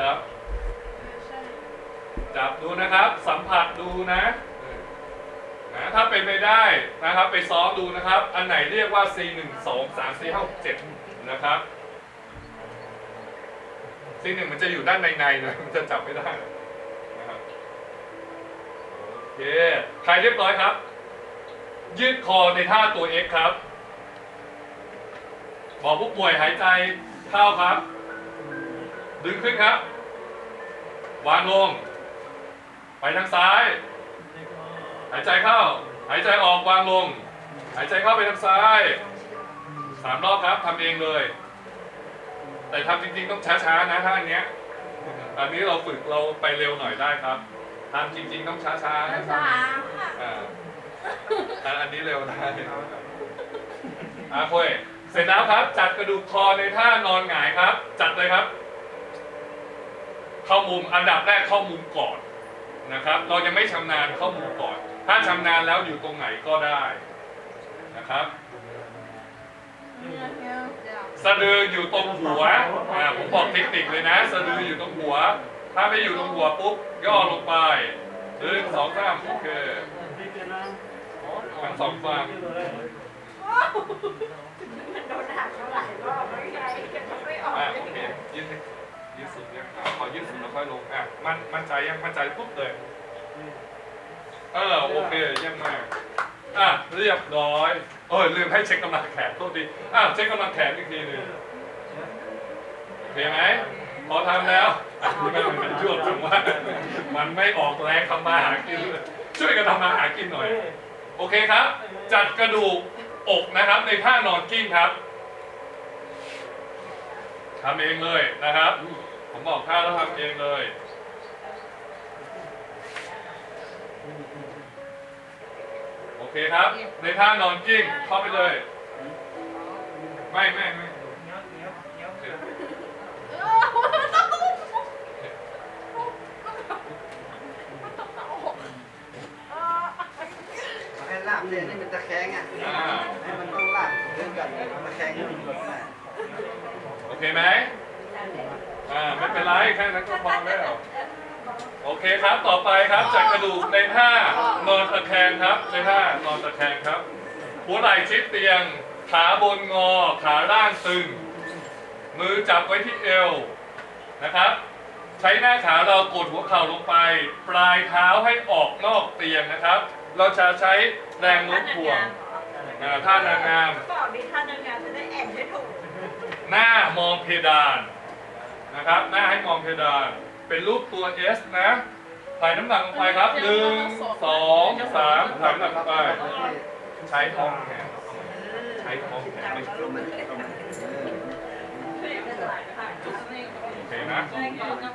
นะครับ จับดูนะครับ สัมผัสดูนะนะถ้าเป็นไปได้นะครับ ไปซ้อมดูนะครับ อันไหนเรียกว่า C 1 2 3 4 5 6 7นะครับ C 1มันจะอยู่ด้านในในๆนะมันจะจับไม่ได้นะครับโอเคใครเรียบร้อยครับ ยืดคอในท่าตัว X ครับ บอกผู้ป่วยหายใจเข้าครับ ดึงขึ้นครับ วางลง ไปทางซ้าย หายใจเข้า หายใจออกวางลง หายใจเข้าไปทางซ้ายสามรอบครับทำเองเลย แต่ทำจริงๆต้องช้าๆนะถ้าอันเนี้ยอันนี้เราฝึกเราไปเร็วหน่อยได้ครับทำจริงๆต้องช้าๆนะครัช้าบค่ะ อ่าอันอันนี้เร็วได้อะคุยเสร็จแล้วครับ จัดกระดูกคอในท่านอนหงายครับ จัดเลยครับ เข้ามุมอันดับแรกเข้ามุมก่อนนะครับ เรายังไม่ชำนาญเข้ามุมก่อน ถ้าชำนาญแล้วอยู่ตรงไหนก็ได้นะครับสะดืออยู่ตรงหัวอ่าผมบอกเทคนิคเลยนะ สะดืออยู่ตรงหัว ถ้าไม่อยู่ตรงหัวปุ๊บย่อลงไปหนึ่งสองสามโอเคทั้งสองฝั่งมันโดนหักเท่าไหร่รอบไม่ใช่เก็บไม่ออก เนี่ยอะพอยืดสุดแล้วค่อยลงอะมันมั่นใจยังมั่นใจปุ๊บเลยเออโอเคเยี่ยมมากอะเรียบร้อยเออลืมให้เช็คกำลังแขนโทษทีอะเช็คกำลังแขนอีกทีหนึ่งโอเคไหมพอทำแล้วอะนี่มันมันยวดจังว่า มันไม่ออกแรงทำมาหากินเลยช่วยกันทำมาหากินหน่อย โอเคครับ จัดกระดูกอกนะครับในท่านอนกิ้งครับทำเองเลยนะครับ ผมบอกท่าแล้วทำเองเลยโอเคครับ ในท่านอนกิ้งเข้าไปเลย ไม่ไม่ไม่ให้ลาบเลยนี่มันตะแคงอะให้มันต้องลาบเรื่องกันตะแคงโอเคไหม ไม่เป็นไรแค่นั้นก็พอแล้ว โอเคครับต่อไปครับจัดกระดูกในท่านอนตะแคงครับในท่านอนตะแคงครับ หัวไหล่ชิดเตียง ขาบนงอ ขาล่างตึง มือจับไว้ที่เอวนะครับ ใช้หน้าขาเรากดหัวเข่าลงไป ปลายเท้าให้ออกนอกเตียงนะครับ เราจะใช้แรงโน้มถ่วงอ่าท่านางงามบอกดิท่านนางงามจะได้แอนให้ถูกหน้ามองเพดาน นะครับ หน้าให้มองเพดาน เป็นรูปตัว S นะ ถ่ายน้ำหนักลงไปครับหนึ่งสองสามถ่ายน้ำหนักลงไป ใช้ท้องแขนใช้ท้องแขนไม่โอเคนะ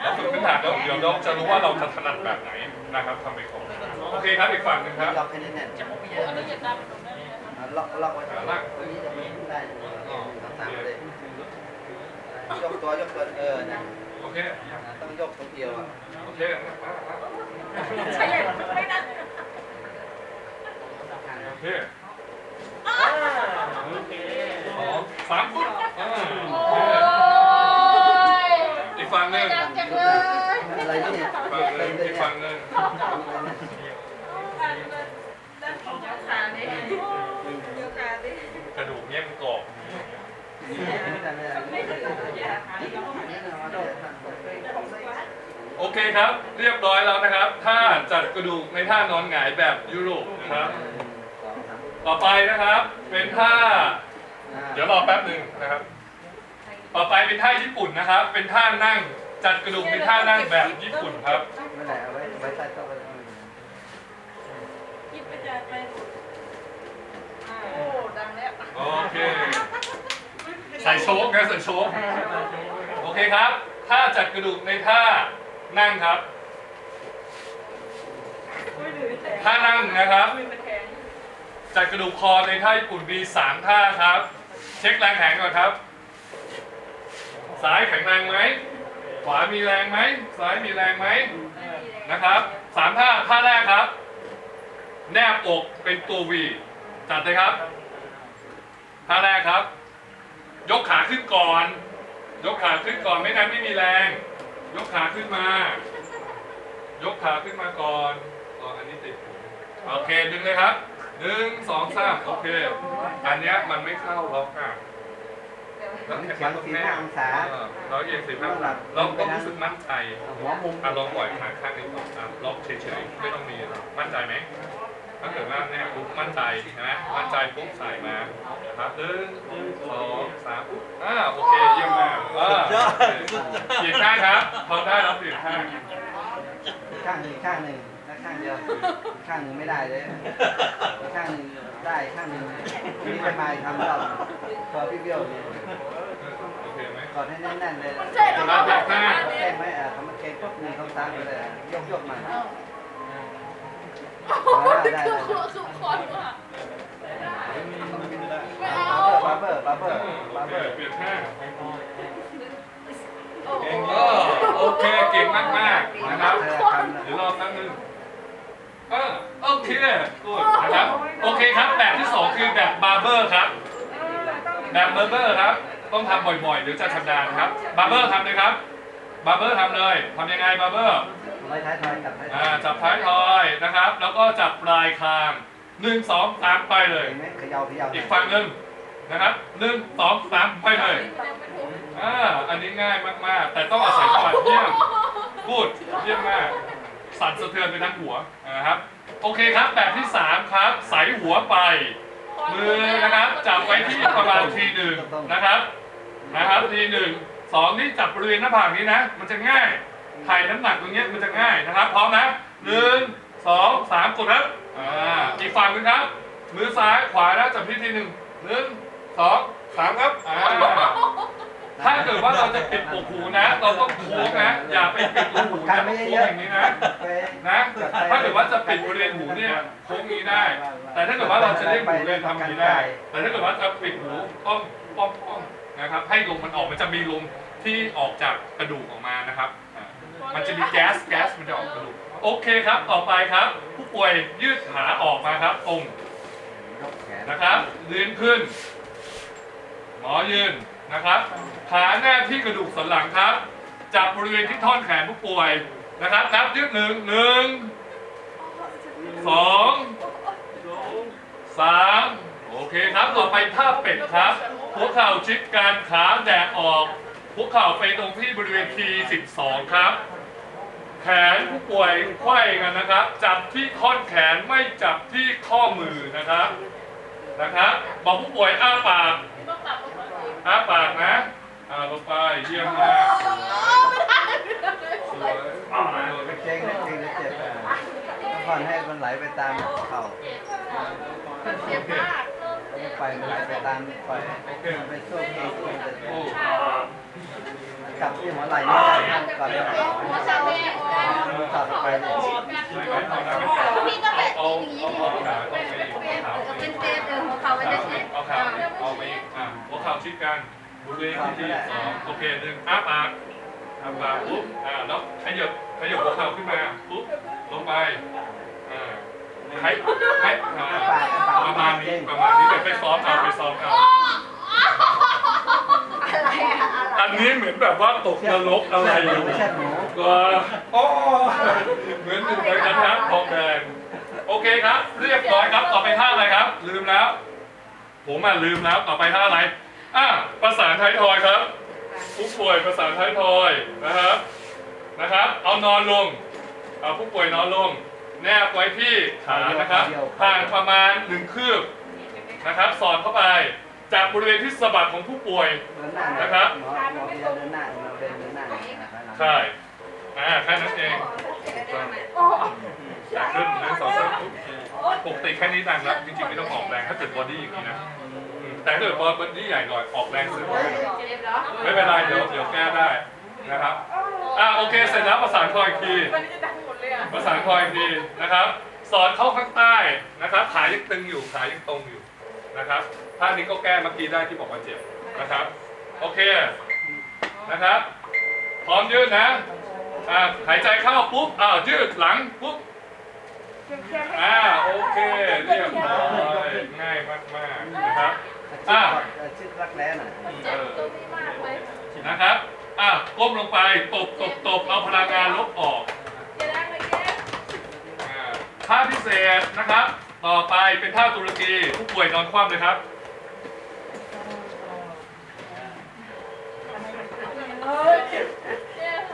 เราฝึกพื้นฐานแล้วเดี๋ยวเราจะรู้ว่าเราจะถนัดแบบไหนนะครับทำไปก่อนโอเคครับอีกฝั่งหนึ่งครับ ล็อกให้แน่นล็อกล็อกไว้ได้ตามเลย ยกตัวยกตัวเออนะโอเคต้องยกตัวเดียวอะโอเคใช่ไม่ได้โอเคสองสามฟุตอ่าโอเคอีกฝั่งหนึ่งอะไรเนี่ยฝั่งหนึ่งอีกฝั่งหนึ่ง ด้านของยกขาดิยกขาดิ กระดูกเงี้ยมันกรอบ ไม่ได้อย่าขาดิ โอเคครับ เรียบร้อยแล้วนะครับท่าจัดกระดูกในท่านอนหงายแบบยุโรปนะครับ ต่อไปนะครับ เป็นท่า เดี๋ยวรอแป๊บหนึ่งนะครับ ต่อไปเป็นท่าญี่ปุ่นนะครับ เป็นท่านั่งจัดกระดูกเป็นท่านั่งแบบญี่ปุ่นครับไม่ได้เอาไว้ไว้ใต้โต๊ะยิบไปจ่ายไปโอ้ดังแล้ว โอเค ใส่โชคนะใส่โชคโอเคครับท่าจัดกระดูกในท่านั่งครับท่านั่งนะครับ จัดกระดูกคอในท่าญี่ปุ่นมีสามท่าครับ เช็คแรงแข็งก่อนครับ ซ้ายแข็งแรงไหมขวามีแรงไหมซ้ายมีแรงไหมนะครับสามท่าท่าแรกครับ แนบอกเป็นตัววีจัดเลยครับท่าแรกครับ ยกขาขึ้นก่อน ยกขาขึ้นก่อนไม่นั้นไม่มีแรง ยกขาขึ้นมา ยกขาขึ้นมาก่อนอ๋ออันนี้ติดผมโอเคดึงเลยครับหนึ่งสองสามโอเค อันเนี้ยมันไม่เข้าล็อกอะแล้วแขนตรงแน่เออเราเอียงสี่ห้าองศาเราต้องรู้สึกมั่นใจหัวมุมอะลองปล่อยขาข้างนี้ก่อนอะล็อกเฉยๆไม่ต้องมีนะมั่นใจไหม ถ้าเกิดว่าเนี่ยปุ๊บมั่นใจใช่ไหมมั่นใจปุ๊บใส่มานะครับหนึ่งสองสามปุ๊บอ่าโอเคเยี่ยมมากอ่าเปลี่ข้างครับพอได้แล้วสี่ข้างข้างหนึ่งข้างหนึ่งแล้วข้างเดียวข้างหนึ่งไม่ได้เลยข้างหนึ่งได้ข้างหนึ่งนี่ไปมาทำรอบพอพี่เบี้ยวเนี่ยโอเคไหมกอดให้แน่นๆเลยมันใช่ต้องมาแบบนี้เก่งไหมอะทำมันเก่งปุ๊บหนึ่งสองสามไปเลยยกยกมา โอ้ยคือคือคือคนว่ะไม่เอา บาร์เบอร์บาร์เบอร์โอบาร์เคเบอร์เปลี่ยนข้างโอ้โหเออโอเคเก่งมากๆนะครับเดี๋ยวรอแป๊บนึงเออโอเคกูดนะครับโอเคครับแบบที่สองคือแบบบาร์เบอร์ครับ แบบบาร์เบอร์ครับ ต้องทำบ่อยๆหรือจะชำนาญครับบาร์เบอร์ทำเลยครับบาร์เบอร์ทำเลยทำยังไงบาร์เบอร์ ไว้ท้ายทอยกับท้ายทอ่าอยจับท้ายทอยนะครับ แล้วก็จับปลายคางหนึ่งสองสามไปเลย เห็นไหมเขย่าเขย่าอีกฝั่งหนึ่งนะครับหนึ่งสองสามไปเลยอ่าอันนี้ง่ายมากๆ แต่ต้องอาศัยความเยี่ยมพูดเยี่ยมมาก สั่นสะเทือนไปทั้งหัวนะครับ โอเคครับแบบที่3ครับ ใส่หัวไป มือนะครับจับไว้ที่ประมาณทีหนึ่งนะครับ นะครับทีหนึ่งสองนี่จับบริเวณหน้าผากนี้นะ มันจะง่าย ถ่ายน้ำหนักตรงเนี้ยมันจะง่ายนะครับ พร้อมนะหนึ่งสองสามกดครับอ่าอีกฝั่งหนึงครับ มือซ้ายขวานะจับที่ทีหนึ่งหนึ่งสองสามครับอ่าถ้าเกิดว่าเราจะปิดปกหูนะ เราต้องโค้งนะ อย่าไปปิดรูหูนะโค้งอย่างนี้นะ ไปนะถ้าเกิดว่าจะปิดบริเวณหูเนี่ยโค้งนี้ได้ แต่ถ้าเกิดว่าเราจะเล่นหูเล่นทำอย่างนี้ได้ แต่ถ้าเกิดว่าจะปิดหูต้องป้องป้องนะครับ ให้ลมมันออกมันจะมีลมที่ออกจากกระดูกออกมานะครับ มันจะมีแก๊สแก๊สมันจะออกกระดูกโอเคครับต่อไปครับ ผู้ป่วยยืดขาออกมาครับตรงนะครับยืนขึ้น หมอยืนนะครับ ขาแนบที่กระดูกสันหลังครับ จับบริเวณที่ท่อนแขนผู้ป่วยนะครับนับยืดหนึ่งหนึ่งสองสามโอเคครับ ต่อไปท่าเป็ดครับ หัวเข่าชิดกันขาแดกออก หัวเข่าไปตรงที่บริเวณ T12 ครับ แขนผู้ป่วยไขว้กันนะครับ จับที่ท่อนแขนไม่จับที่ข้อมือนะครับนะครับบอกผู้ป่วยอ้าปากอ้าปากนะอ่าลงไปเยี่ยมมากสวยอ่าไม่เก่งไม่เก่งจะเจ็บอะต้องผ่อนให้มันไหลไปตามเข่าเจ็บมากไปมันไหลไปตามปไปสู้เองสู้จะโอ้กลับที่หัวไหล่นี่ก่อนแล้ว บริเวณที่สองโอเคหนึ่งอ้าปากอ้าปากปุ๊บอ่าแล้วขยับขยับหัวเข่าขึ้นมาปุ๊บลงไปอ่าให้ให้อ่าประมาณนี้ประมาณนี้เดี๋ยวไปซ้อมเอาไปซ้อมเอาอะไรอะอันนี้เหมือนแบบว่าตกนรกอะไรอยู่ไม่ใช่หมูก็โอ้เหมือนอยู่ในกระทะทองแดงโอเคครับ เรียบร้อยครับต่อไปท่าอะไรครับ ลืมแล้ว ผมอะลืมแล้วต่อไปท่าอะไร อะประสานท้ายทอยครับ ผู้ป่วยประสานท้ายทอยนะครับนะครับ เอานอนลงเอาผู้ป่วยนอนลง แนบไว้ที่ขานะครับห่างประมาณหนึ่งคืบนะครับ สอดเข้าไปจากบริเวณที่สะบักของผู้ป่วยเดินหน้าหมอหมอเดินหน้าเราเดินเดินหน้าใช่อ่าแค่นั้นเองอยากขึ้นหนึ่งสองสามปุ๊บปกติแค่นี้ดังแล้วจริงๆไม่ต้องออกแรงถ้าเกิดบอดี้อย่างนี้นะอืม แต่ถ้าเกิดบอดี้ใหญ่หน่อยออกแรงเสริมได้หน่อยเจ็บเหรอไม่เป็นไรเดี๋ยวเดี๋ยวแก้ได้นะครับอ่าโอเคเสร็จแล้วประสานคออีกทีวันนี้จะดังหมดเลยอะประสานคออีกทีนะครับ สอดเข้าข้างใต้นะครับขายังตึงอยู่ขายังตรงอยู่นะครับท่านี้ก็แก้เมื่อกี้ได้ที่บอกว่าเจ็บนะครับโอเคนะครับ พร้อมยืดนะอ่าหายใจเข้าปุ๊บอ้าวยืดหลังปุ๊บอ่าโอเคเรียบร้อยง่ายมากๆนะครับ อะ ชิดรักแร้น่ะเจ็บตรงนี้มากเลยนะครับอะก้มลงไปตบตบตบเอาพลังงานลบออกจะได้ไหมแกอ่าท่าพิเศษนะครับ ต่อไปเป็นท่าตุรกีผู้ป่วยนอนคว่ำเลยครับ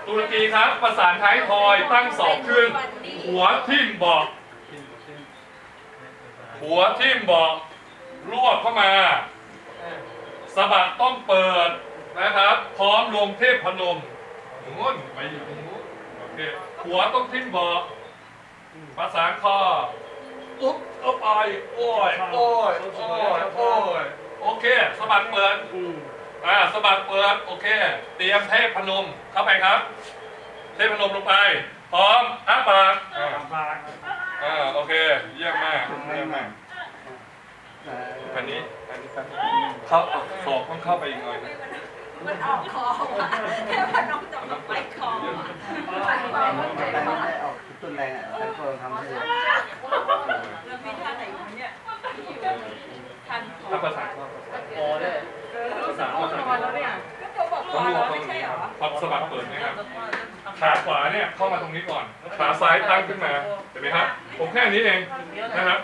ตุรกีครับ ประสานท้ายทอยตั้งศอกขึ้น หัวทิ่มเบอกหัวทิ่มเบอกรวบเข้ามา สะบักต้องเปิดนะครับ พร้อมลงเทพพนมงุ่นไปอยู่ตรงนู้นโอเคหัวต้องทิ่มเบอกประสานคออุ๊บเอาไปโอ้ยโอ้ยโอ้ยโอ้ยโอเคสะบักเปิดอ่าสะบัดเปิดโอเค เตรียมเทพพนมเข้าไปครับ เทพพนมลงไป พร้อมอ้าปากอ่าอ่าโอเคเยี่ยมมากเยี่ยมมากเอ่ออันนี้ อันนี้ครับเขาเอาศอกต้องเข้าไปอีกหน่อยนะมันออกคอว่ะแค่ว่าน้องจะมไปคอว่ะไปคอมันแต่ไปคอม่ได้ออกต้นแรงอะแต่ก็ทำให้ดูแล้วมีท่าไหนเนี่ยทันคอถ้าประสานข้อเออรู้สึกว่านอนแล้วเนี่ยก็ตัวบอกคต้องรวแล้วตรไม่งใช่นี้เหรอพอสะบัดเปิดนะครับขาขวาเนี่ยเข้ามาตรงนี้ก่อนขาซ้ายตั้งขึ้นมาเห็นไหมครับผมแค่นี้เองนะครับ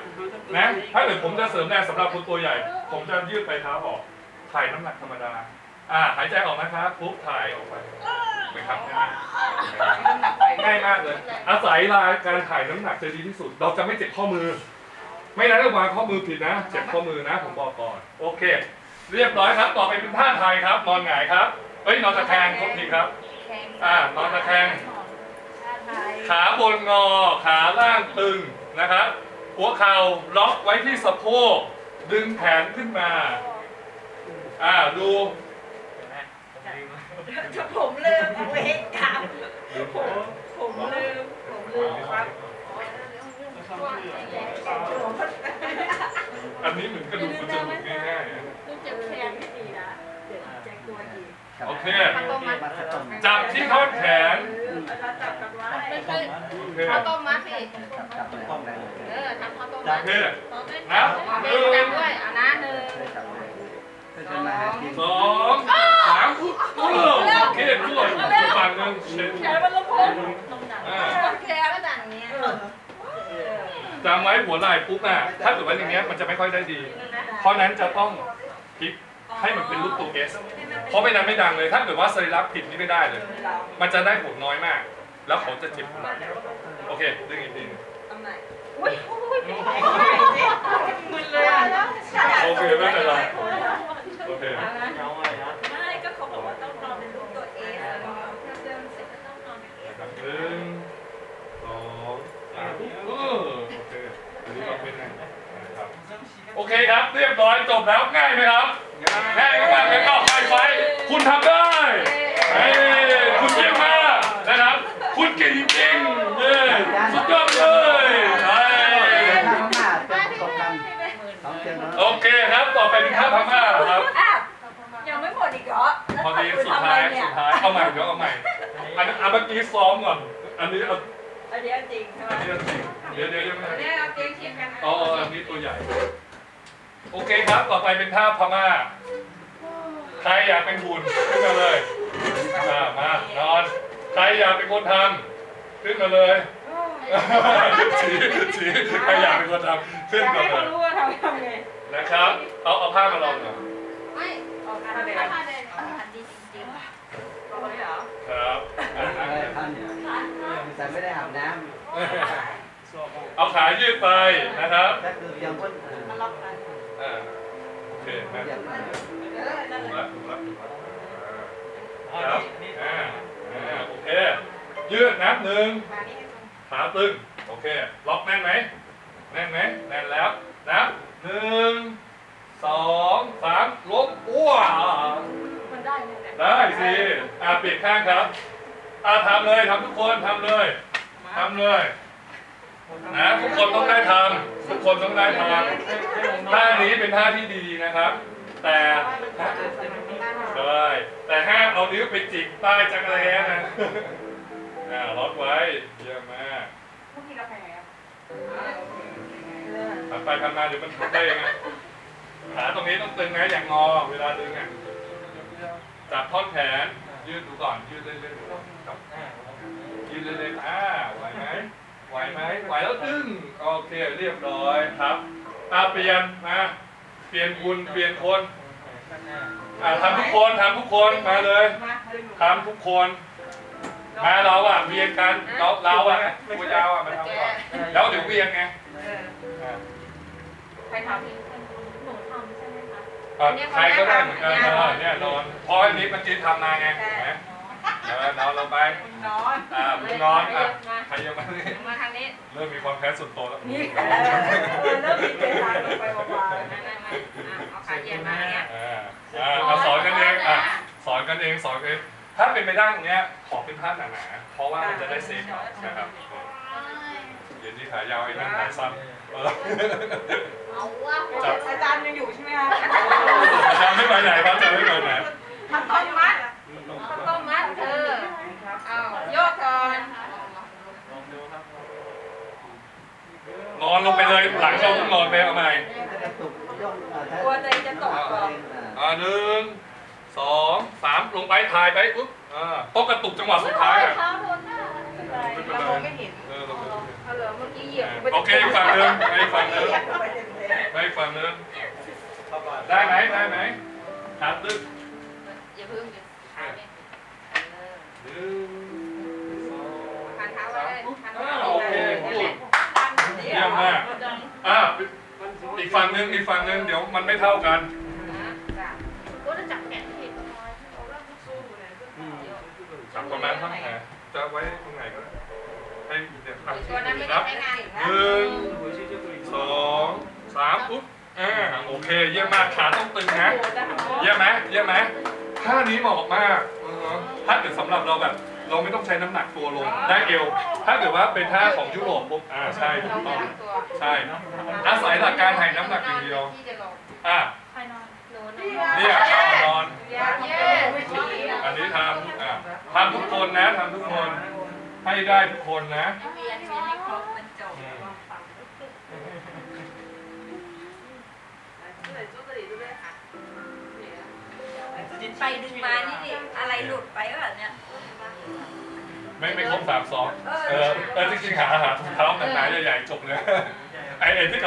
นะ ถ้าเกิดผมจะเสริมแรงสำหรับคนตัวใหญ่ ผมจะยืดไปเท้าออก ถ่ายน้ำหนักธรรมดา อ่า หายใจออกนะครับปุ๊บถ่ายออกไปนะครับง่ายมากเลย อาศัยลายการถ่ายน้ำหนักจะดีที่สุด เราจะไม่เจ็บข้อมือ ไม่นั้นระวางข้อมือผิดนะ เจ็บข้อมือนะ ผมบอกก่อน โอเค เรียบร้อยครับ ต่อไปเป็นท่าไทยครับ นอนหงายครับ เอ้ย นอนตะแคงโทษทีครับ อ่า นอนตะแคง ขาบนงอ ขาล่างตึงนะครับ หัวเข่าล็อกไว้ที่สะโพก ดึงแขนขึ้นมา อ่าดูถ้าผมลืมเวรกรรมผมผมลืม ผมลืมครับอันนี้เหมือนกระดูกมันจะหลุดง่ายๆนะลูกเจ็บแขนไม่ดีนะเดี๋ยวแจ็คตัวดีโอเคมาต้มต้มจับที่ท่อนแขน เราจับกันไว้ไม่ใช่โอข้าวต้มมัดสิจับจับเลยต้มแรงเออทำข้าวต้มมัดเคเนับหด็นึ่งจำด้วยเอานะหนึ่งจับเลยเคยจะมาหากินสองสามโอ้โอเคด้วยฝั่งหนึ่งเช็ดแขนมันลงพ้นลงหนังอ่าแขนก็ดังเนี้ยจำไว้หัวไหล่ปุ๊บน่ะถ้าเกิดว่าอย่างเงี้ยมันจะไม่ค่อยได้ดี เพราะนั้นจะต้องพลิกให้มันเป็นรูปตัวเอสเพราะไม่นั้นไม่ดังเลย ถ้าเกิดว่าสรีระผิดนี่ไม่ได้เลย มันจะได้ผลน้อยมาก แล้วเขาจะเจ็บโอเคดึงอีกทีหนึงตำไหนอุ้ยมึนเลยอะโอเคไม่เป็นไรโอเคไม่ก็เขาบอกว่าต้องนอนเป็นรูปตัวเอสถ้าเดินเสร็จก็ต้องนอนเป็นเอสนะครับหนึ่งสองสามโอเคอันนี้เราเป็นไงโอเคครับ เรียบร้อยจบแล้วง่ายไหมครับ ง่ายมากๆเลยก็ไฟไฟคุณทำได้เฮ้ยคุณเยี่ยมมากนะครับ คุณเก่งจริงๆเย้ สุดยอดเลยใช่ข้าวมาเป็นตกกันสองเตียงโอเคครับ ต่อไปเป็นท่าพม่าครับ อะยังไม่หมดอีกเหรอพอดีสุดท้ายสุดท้าย เอาใหม่เดี๋ยวเอาใหม่ อันนั้นอันเมื่อกี้ซ้อมก่อน อันนี้เอาอันนี้จริงใช่ไหมอันนี้เอาจริงเดี๋ยวเดี๋ยวยังไม่เนี่ยเอาเตียงชิดกันอ๋ออันนี้ตัวใหญ่ โอเคครับ ต่อไปเป็นท่าพม่า ใครอยากเป็นหุ่นขึ้นมาเลย มามานอน ใครอยากเป็นคนทำขึ้นมาเลย ชี้ชี้ใครอยากเป็นคนทำขึ้นอยากมาให้เลเขายรู้ว่าทำทำไงนะครับ เอาเอาผ้ามาลองหน่อยไม่ออกมาเลยถ้ามาเดินออกมาดีจริงเอาเลยเหรอ ครับอะอะไรพันแต่ไม่ได้อาบน้เอาขายืดไปนะครับำก็คือเตียงพ้นมาล็อกกันอ่าโอเคนะเตียงเออนั่นถูกแหแล้ละวถูกแล้วถูกแล้วอ่าครับอ่าอ่าโอเค ยืดนับหนึ่งมานี่ ขาตึง โอเค ล็อกแน่นไหม แน่นไหม แน่นแล้วนับหนึ่งสองสามล้มอ้วมันได้เลยเนี่ยได้สิอ่าเปลี่ยนข้างครับอ่าทำเลยทำทุกคนทำเลยทำเลย นะทุกคนต้องได้ทำทุกคนต้องได้ทำท่านี้เป็นท่าที่ดีนะครับ แต่ใช่แต่ห้ามเอานิ้วไปจิกใต้จักรแร้นะ อ่าล็อกไว้เยี่ยมมากพวกนี้กาแฟอะทำไปทำมาเดี๋ยวมันทำได้ยังไงขาตรงนี้ต้องตึงนะอย่างงอ เวลาดึงอะจับท่อนแขนยืดดูก่อนยืดเล่นๆดูก่อนครับยืดเล่นๆอ่าไหวไหมไหวไหมไหวแล้วดึงโอเคเรียบร้อยครับอ่าเปลี่ยนมาเปลี่ยนคุณเปลี่ยนคนอ่าทำทุกคนทำทุกคนมาเลยทำทุกคน มาเราอะเวียนกันเราเราอะตัวยาวอะมาทำก่อนแล้วเดี๋ยวเวียนไงอ่าใครทำหนูทำใช่ไหมคะอะใครก็ได้เหมือนกันเออเนี่ยนอนเพราะอันนี้มันจีนทำมาไงเห็นไหมเออนอนลงไปนอนอ่ามึงนอนอะใครยังไม่ได้มาทางนี้เริ่มมีความแค้นส่วนตัวแล้วนี่เออเริ่มมีเกณฑ์ทางลงไปเบามามามาเอาขาเหยียดมาเนี่ยอ่าอ่าเอาสอนกันเองอะสอนกันเองสอนกันเอง ถ้าเป็นไปได้ตรงเนี้ยขอเป็นผ้าหนาๆเพราะว่ามันจะได้เซฟนะครับเย็นนี้ขายาวไอ้นั่นขายสั้นเออเอาวะจับๆอาจารย์ยังอยู่ใช่ไหมคะจำไม่ไปไหนครับจำไม่ไปไหนทำต้นมัดข้าวต้มมัดเออเอาโยกก่อนนอนลงไปเลยหลังเราต้องนอนไปเอาใหม่ถ้ากระตุกยกเอ่อถ้ากลัวตัวเองจะตกก่อนอ่าอ่าหนึ่ง สองสามลงไปถ่ายไปอุ๊บอ่าต้องกระตุกจังหวะสุดท้ายอะเท้าโดนหน้าไม่เป็นไร เรามองไม่เห็นเออลงไปเอาเหรอเมื่อกี้เหยียบโอเคอีกฝั่งหนึงไปอีกฝั่งหนึงไปอีกฝั่งหนึงได้ไหมได้ไหมขาตึ๊บอย่าพึ่งอย่าขาเนี่ยหนึ่งสองพันเท้าไว้เลยพันอ่าเท้าโอไว้เคเลยพูดเยี่ยมมากอ่าอีกฝั่งหนึงอีกฝั่งหนึงเดี๋ยวมันไม่เท่ากัน จะไว้ตรงไหนก็ได้ให้เดี๋ยวอะตัวนั้นไม่นัได้บใช้งานหนึ่งสองสามปุ๊บอ่าโอเค เยี่ยมมากขาต้องตึงนะ เยี่ยมไหมเยี่ยมไหมท่านี้เหมาะมากอือฮะถ้าเกิดสำหรับเราแบบ เราไม่ต้องใช้น้ำหนักตัวลงได้เอว ถ้าเกิดว่าเป็นท่าของยุโรปปุ๊บอ่าใช่ถูเรากไม่ต้อง รักตัวใช่ อาศัยหลักการถ่ายน้ำหนักอย่างเดียว ที่จะลงอ่าใครนอน หนูนอนเนี่ยนอนเย้อันนี้ทำอ่าทำทุกคนนะทำทุกคน ให้ได้ทุกคนนะเวียนเวียนให้ครบมันจบไปดึงมานี่ดิอะไรหลุดไปวะเนี่ยไม่ไม่ครบสามสองเออเออจริงๆหาหาถุงเท้าหนาๆใหญ่ๆจบเลยไอ้ไอ้ที่